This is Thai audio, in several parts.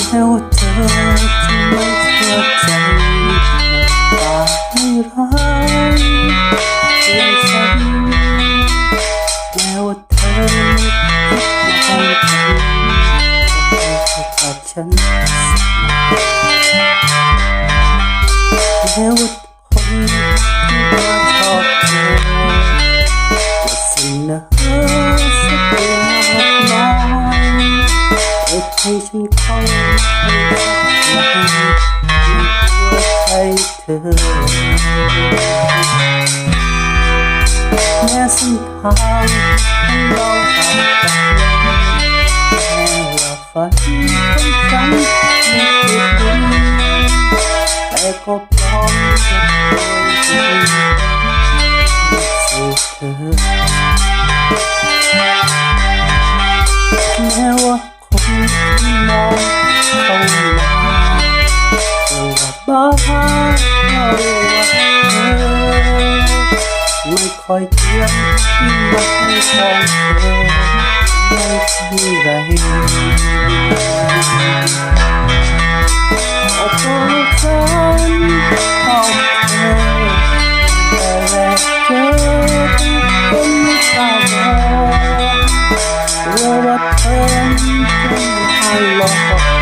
แค่ว่าเธอจะไม่เข้ใจปากไม่ร้ายที่ฉันแค่วเธอจะคงทกับฉันแค่ว่า อแม้เส้นทางของเราห่างกันแม้ว่าฝันของฉันไม่ติดดินแต่ก็พร้อมจะเดินไปสู่เธอ có hoa ngoài khói tiếng mắt sang khô ngay khi gầy ở phố dân học thơ về về chết cũng xa vời vừa bật thêm trong hai lòng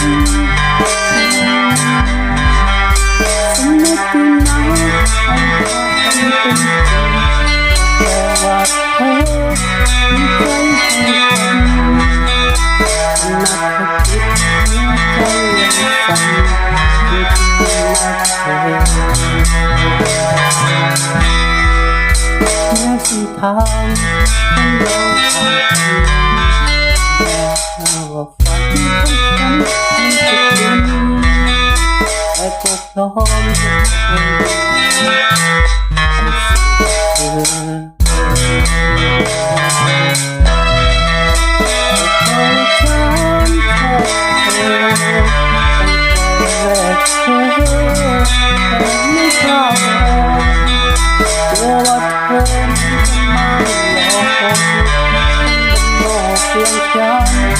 ทางของเราห่าง the home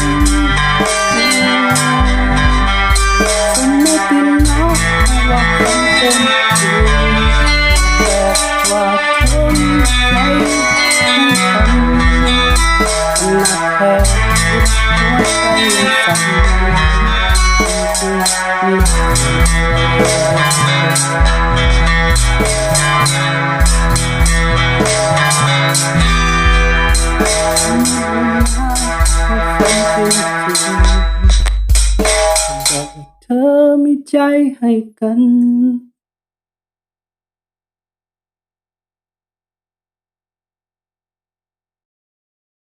Thank you. Maybe now ใจให้กัน